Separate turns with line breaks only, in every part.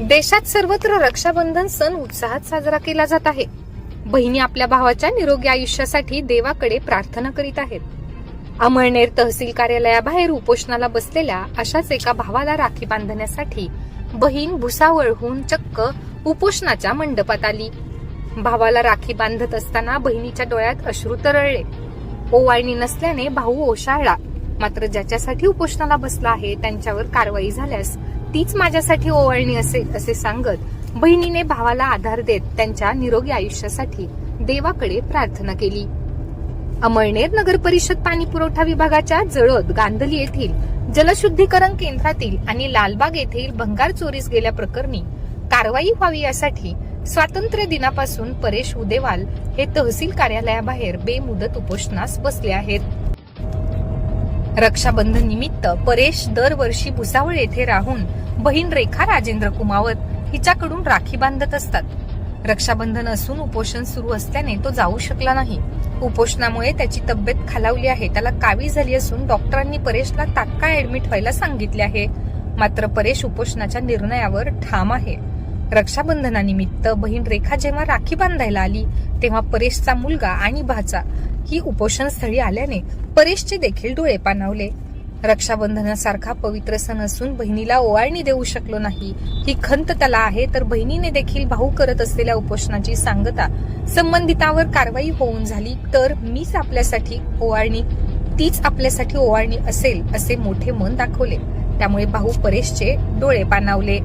देशात सर्वत्र रक्षाबंधन सण उत्साहात साजरा केला जात आहे. बहिणी आपल्या भावाच्या निरोगी आयुष्यासाठी देवाकडे प्रार्थना करीत आहेत. अमळनेर तहसील कार्यालयाबाहेर उपोषणाला बसलेल्या अशाच एका भावाला राखी बांधण्यासाठी बहीण भुसावळहून चक्क उपोषणाच्या मंडपात आली. भावाला राखी बांधत असताना बहिणीच्या डोळ्यात अश्रू तरळले. ओवाळणी नसल्याने भाऊ ओशाळला. मात्र ज्याच्यासाठी उपोषणाला बसला आहे त्यांच्यावर कारवाई झाल्यास तीच माझ्यासाठी ओवाळणी असे असे सांगत बहिणीने भावाला आधार देत त्यांच्या निरोगी आयुष्यासाठी देवाकडे प्रार्थना केली. अमळनेर नगर परिषद पाणी पुरवठा विभागाच्या जळद गांधली येथील जलशुद्धीकरण केंद्रातील आणि लालबाग येथील भंगार चोरीस गेल्या प्रकरणी कारवाई व्हावी यासाठी स्वातंत्र्य दिनापासून परेश उदेवाल हे तहसील कार्यालयाबाहेर बेमुदत उपोषणास बसले आहेत. रक्षाबंधन निमित्त परेश दरवर्षी भुसावळ येथे राहून बहीण रेखा राजेंद्र कुमावत हिच्याकडून राखी बांधत असतात. रक्षाबंधन असून उपोषण सुरू असल्याने तो जाऊ शकला नाही. उपोषणामुळे त्याची तब्येत खालावली आहे. त्याला कावी झाली असून डॉक्टरांनी परेशला तात्काळ ऍडमिट व्हायला सांगितले आहे. मात्र परेश उपोषणाच्या निर्णयावर ठाम आहे. रक्षाबंधनानिमित्त बहीण रेखा जेव्हा राखी बांधायला आली तेव्हा परेशचा मुलगा आणि भाचा ही उपोषण स्थळी आल्याने परेशचे देखील डोळे पाणावले. रक्षाबंधनासारखा पवित्र सण असून बहिणीला ओवाळणी देऊ शकलो नाही. ही खंत त्याला आहे तर बहिणीने देखील भाऊ करत असलेल्या उपोषणाची सांगता संबंधितावर कारवाई होऊन झाली तर मीच आपल्यासाठी ओवाळणी तीच आपल्यासाठी ओवाळणी असेल असे मोठे मन दाखवले. त्यामुळे भाऊ परेशचे डोळे पाणावले.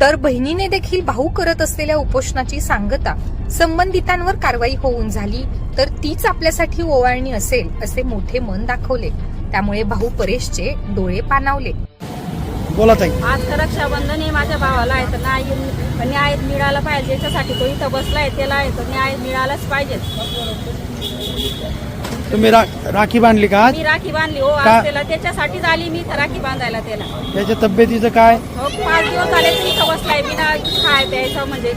तर बहिणीने देखील भाऊ करत असलेल्या उपोषणाची सांगता संबंधितांवर कारवाई होऊन झाली तर तीच आपल्यासाठी ओवाळणी असेल असे मोठे मन दाखवले. त्यामुळे भाऊ परेशचे डोळे पाणावले.
बोला ताई.
आज तर रक्षाबंधन हे माझ्या भावाला आहे तर न्याय न्याय मिळाला पाहिजे. याच्यासाठी तो इथं बसलाय त्याला आहे तर न्याय मिळालाच पाहिजे.
तुम्ही रा राखी बांधली का आज?
मी राखी बांधली हो
का?
आज त्याला त्याच्यासाठीच आली मी इथं राखी बांधायला त्याला.
त्याच्या तब्येतीचं काय?
हो पाच दिवस झाले तर बसलाय बिना खाय प्यायचं म्हणजे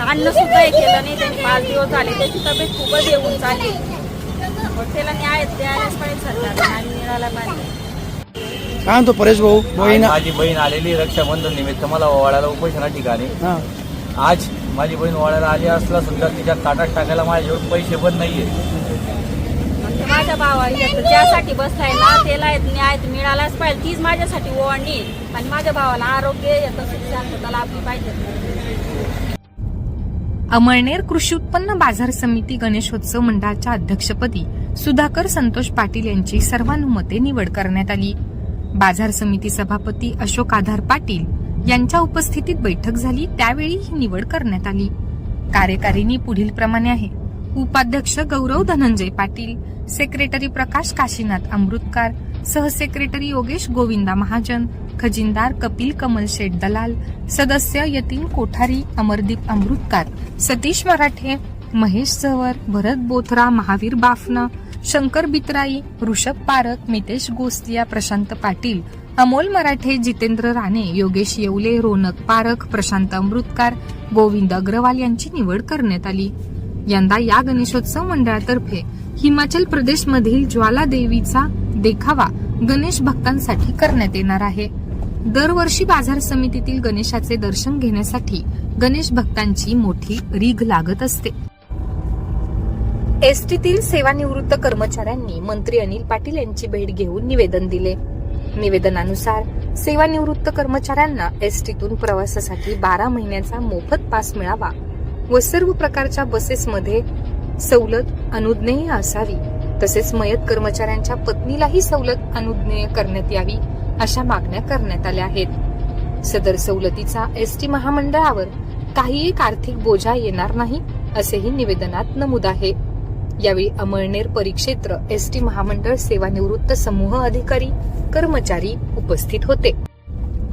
अन्न सुद्धा हे केलं नाही त्यांनी पाच दिवस झाले. त्याची तब्येत खूपच येऊन चालली. मग त्याला न्याय द्यायलाच पाहिजे सरकार न्याय मिळाला पाहिजे.
काय म्हणतो परेश भाऊ? बहीण
आज माझी बहीण आलेली रक्षाबंधन निमित्त मला ओवाळायला उपोषणा ठिकाणी.
हा.
आज माझी बहीण ओवाळायला आली असला सुद्धा तिच्या ताटात टाकायला माझ्याजवळ पैसे पण नाहीये.
माझ्या भावा ज्यासाठी बसलाय ना त्याला न्याय मिळालाच पाहिजे. तीच माझ्यासाठी ओवाळणी आणि माझ्या भावाला आरोग्य येतं शांतता लाभली पाहिजे.
अमळनेर कृषी उत्पन्न बाजार समिती गणेशोत्सव मंडळाच्या अध्यक्षपदी सुधाकर संतोष पाटील यांची सर्वानुमते निवड करण्यात आली. बाजार समिती सभापती अशोक आधार पाटील यांच्या उपस्थितीत बैठक झाली त्यावेळी ही निवड करण्यात आली. कार्यकारिणी पुढील प्रमाणे आहे. उपाध्यक्ष गौरव धनंजय पाटील सेक्रेटरी प्रकाश काशीनाथ अमृतकार सहसेक्रेटरी योगेश गोविंदा महाजन खजिनदार कपिल कमल शेठ दलाल सदस्य यतीन कोठारी अमरदीप अमृतकार सतीश मराठे महेश झवर भरत बोथरा महावीर बाफना शंकर बितराई ऋषभ पारख मितेश गोस्तिया प्रशांत पाटील अमोल मराठे जितेंद्र राणे योगेश येवले रोनक पारख प्रशांत अमृतकार गोविंद अग्रवाल यांची निवड करण्यात आली. यंदा या गणेशोत्सव मंडळातर्फे हिमाचल प्रदेशमधील ज्वाला देवीचा देखावा गणेश भक्तांसाठी करण्यात येणार आहे. दरवर्षी बाजार समितीतील गणेशाचे दर्शन घेण्यासाठी गणेश भक्तांची मोठी रीघ लागत असते. एसटीतील सेवानिवृत्त कर्मचाऱ्यांनी मंत्री अनिल पाटील यांची भेट घेऊन निवेदन दिले. निवेदनानुसार सेवानिवृत्त कर्मचाऱ्यांना एसटीतून प्रवासासाठी बारा महिन्याचा मोफत पास मिळावा. व सर्व प्रकारच्या बसेसमध्ये सवलत अनुज्ञेय असावी. तसेच मयत कर्मचाऱ्यांच्या पत्नीलाही सवलत अनुज्ञेय करण्यात यावी अशा मागण्या करण्यात आल्या आहेत. सदर सवलतीचा एसटी महामंडळावर काही एक आर्थिक बोजा येणार नाही असेही निवेदनात नमूद आहे. यावेळी अमळनेर परिक्षेत्र एसटी महामंडळ सेवानिवृत्त समूह अधिकारी कर्मचारी उपस्थित होते.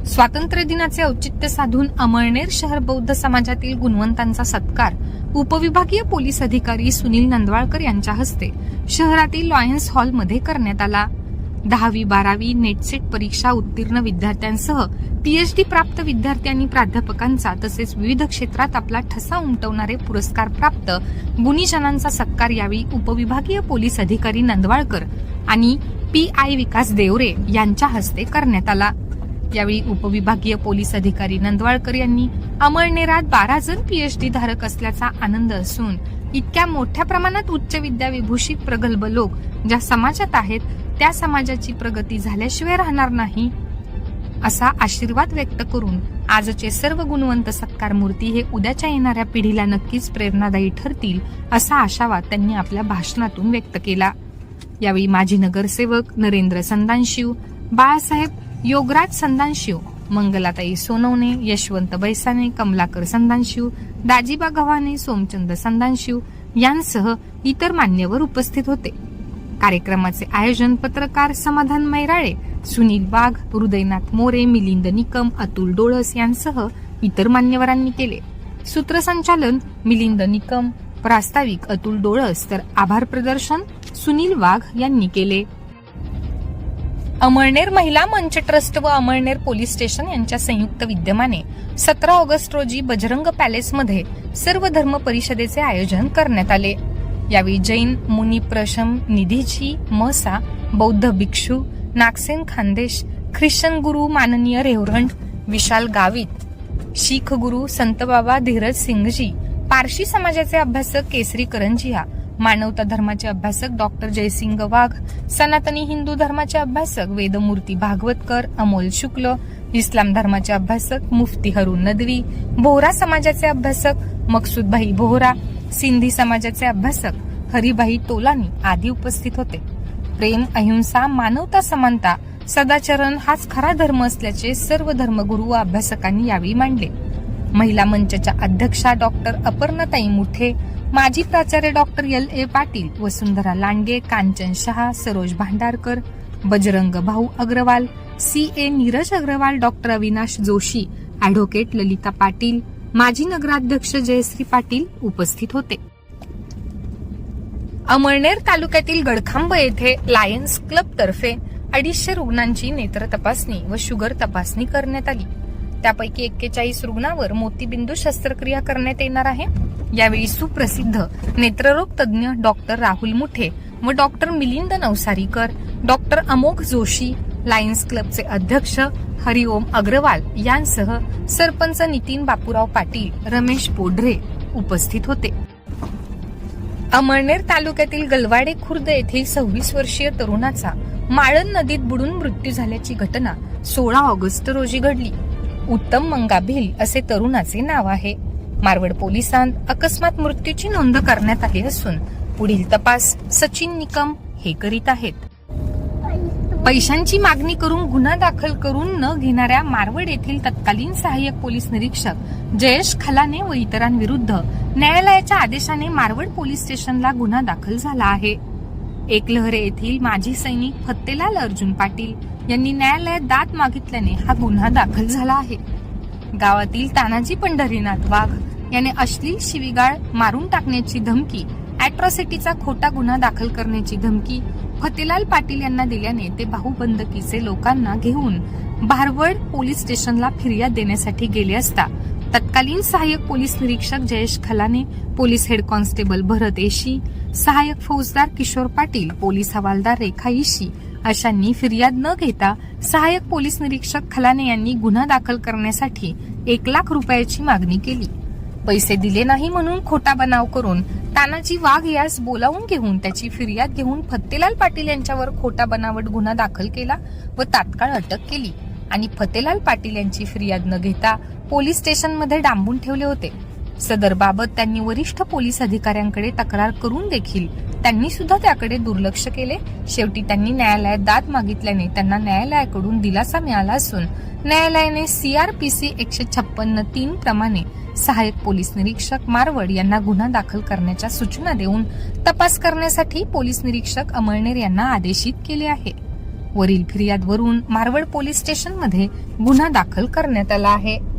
स्वातंत्र्य दिनाचे औचित्य साधून अमळनेर शहर बौद्ध समाजातील गुणवंतांचा सत्कार उपविभागीय पोलीस अधिकारी सुनील नंदवाळकर यांच्या हस्ते शहरातील लॉयन्स हॉलमध्ये करण्यात आला. दहावी बारावी नेटसेट परीक्षा उत्तीर्ण विद्यार्थ्यांसह पीएचडी प्राप्त विद्यार्थी आणि प्राध्यापकांचा तसेच विविध क्षेत्रात आपला ठसा उमटवणारे पुरस्कार प्राप्त गुणीजनांचा सत्कार यावेळी उपविभागीय पोलीस अधिकारी नंदवाळकर आणि पी आय विकास देवरे यांच्या हस्ते करण्यात आला. यावेळी उपविभागीय पोलीस अधिकारी नंदवाळकर यांनी अमळनेरात बारा जण पीएचडी धारक असल्याचा आनंद असून इतक्या मोठ्या प्रमाणात उच्च विद्या विभूषित प्रगल्भ लोक ज्या समाजात आहेत त्या समाजाची प्रगती झाल्याशिवाय राहणार नाही असा आशीर्वाद व्यक्त करून आजचे सर्व गुणवंत सत्कार मूर्ती हे उद्याच्या येणाऱ्या पिढीला नक्कीच प्रेरणादायी ठरतील असा आशावाद त्यांनी आपल्या भाषणातून व्यक्त केला. यावेळी माजी नगरसेवक नरेंद्र संदानशिव बाळासाहेब योगराज संदानशिव मंगलाताई सोनवणे यशवंत बैसाने कमलाकर संदानशिव दाजीबा गव्हाणे सोमचंद संदानशिव यांसह इतर मान्यवर उपस्थित होते. कार्यक्रमाचे आयोजन पत्रकार समाधान मैराळे सुनील वाघ हृदयनाथ मोरे मिलिंद निकम अतुल डोळस यांसह इतर मान्यवरांनी केले. सूत्रसंचालन मिलिंद निकम प्रास्ताविक अतुल डोळस तर आभार प्रदर्शन सुनील वाघ यांनी केले. अमळनेर महिला मंच ट्रस्ट व अमळनेर पोलीस स्टेशन यांच्या संयुक्त विद्यमाने सतरा ऑगस्ट रोजी बजरंग पॅलेसमध्ये सर्व धर्म परिषदेचे आयोजन करण्यात आले. यावेळी जैन मुनी प्रशम निधीजी मसा बौद्ध भिक्षू नागसेन खानदेश ख्रिश्चन गुरु माननीय रेवरंट विशाल गावित शीख गुरु संत बाबा धीरज सिंगजी पारशी समाजाचे अभ्यासक केसरी करंजिया मानवता धर्माचे अभ्यासक डॉक्टर जयसिंग वाघ सनातनी हिंदू धर्माचे अभ्यासक वेदमूर्ती भागवतकर अमोल शुक्ल इस्लाम धर्माचे अभ्यासक मुफ्ती हरुण नदवी बोहरा समाजाचे अभ्यासक मकसूदभाई बोहरा सिंधी समाजाचे अभ्यासक हरिभाई तोलानी आदी उपस्थित होते. प्रेम अहिंसा मानवता समानता सदाचरण हाच खरा धर्म असल्याचे सर्व धर्मगुरू व अभ्यासकांनी यावेळी मांडले. महिला मंचच्या अध्यक्षा डॉक्टर अपर्णाताई मुठे माजी प्राचार्य doctor L A Patil Vasundhara Landge Kanchan Shah Saroj Bhandarkar Bajrang Bhau Agrawal C A Neeraj Agrawal doctor Avinash Joshi advocate Lalita Patil माजी नगराध्यक्ष जयश्री पाटील उपस्थित होते. अमळनेर तालुक्यातील गडखांब येथे लायन्स क्लब तर्फे अडीचशे रुग्णांची नेत्र तपासणी व शुगर तपासणी करण्यात आली. त्यापैकी एक्केचाळीस रुग्णावर मोतीबिंदू शस्त्रक्रिया करण्यात येणार आहे. यावेळी सुप्रसिद्ध नेत्ररोग तज्ज्ञ डॉक्टर राहुल मुठे व doctor Milind Navsarikar doctor Amogh Joshi lions क्लबचे अध्यक्ष हरिओम अग्रवाल यांसह सरपंच नितीन बापूराव पाटील रमेश पोढरे उपस्थित होते. अमळनेर तालुक्यातील गलवाडे खुर्द येथील सव्वीस वर्षीय तरुणाचा माळण नदीत बुडून मृत्यू झाल्याची घटना सोळा ऑगस्ट रोजी घडली. उत्तम मंगाभिल असे तरुणाचे नाव आहे. मारवड पोलिसांत अकस्मात मृत्यूची नोंद करण्यात आली असून पुढील तपास सचिन निकम हे करीत आहेत. पैशांची मागणी करून गुन्हा दाखल करून न घेणाऱ्या मारवड येथील तत्कालीन सहाय्यक पोलीस निरीक्षक जयेश खलाने व इतरांविरुद्ध न्यायालयाच्या आदेशाने मारवड पोलीस स्टेशनला गुन्हा दाखल झाला आहे. एकलहरे येथील माजी सैनिक फत्तेलाल अर्जुन पाटील यांनी न्यायालयात दाद मागितल्याने हा गुन्हा दाखल झाला आहे. गावातील तानाजी पंढरीनाथ वाघ याने अश्लील शिवीगाळ मारून टाकण्याची धमकी अॅट्रॉसिटीचा खोटा गुन्हा दाखल करण्याची धमकी फतेलाल पाटील यांना दिल्याने ते बाहुबंदकीचे लोकांना घेऊन भारवड पोलीस स्टेशनला फिर्याद देण्यासाठी गेले असता तत्कालीन सहाय्यक पोलीस निरीक्षक Jayesh Khalane police head constable Bharat Eshi सहाय्यक फौजदार किशोर पाटील पोलीस हवालदार रेखा इशी अशांनी फिर्याद न घेता सहाय्यक पोलीस निरीक्षक खलाने यांनी गुन्हा दाखल करण्यासाठी एक लाख रुपयाची मागणी केली. पैसे दिले नाही म्हणून खोटा बनाव करून तानाजी वाघ यास बोलावून घेऊन त्याची फिर्याद घेऊन फत्तेलाल पाटील यांच्यावर खोटा बनावट गुन्हा दाखल केला व तात्काळ अटक केली. आणि फतेलाल पाटील यांची फिर्याद न घेता पोलीस स्टेशनमध्ये डांबून ठेवले होते. सदर बाबत त्यांनी वरिष्ठ पोलीस अधिकाऱ्यांकडे तक्रार करून देखील त्यांनी सुद्धा त्याकडे दुर्लक्ष केले. शेवटी त्यांनी न्यायालयात दाद मागितल्याने त्यांना न्यायालयाकडून दिलासा मिळाला असून न्यायालयाने सीआरपीसी एकशे छप्पन्न तीन प्रमाणे सहाय्यक पोलीस निरीक्षक मारवड यांना गुन्हा दाखल करण्याच्या सूचना देऊन तपास करण्यासाठी पोलीस निरीक्षक अमळनेर यांना आदेशित केले आहे. वरील फिर्यादवरून मारवड पोलीस स्टेशनमध्ये गुन्हा दाखल करण्यात आला आहे.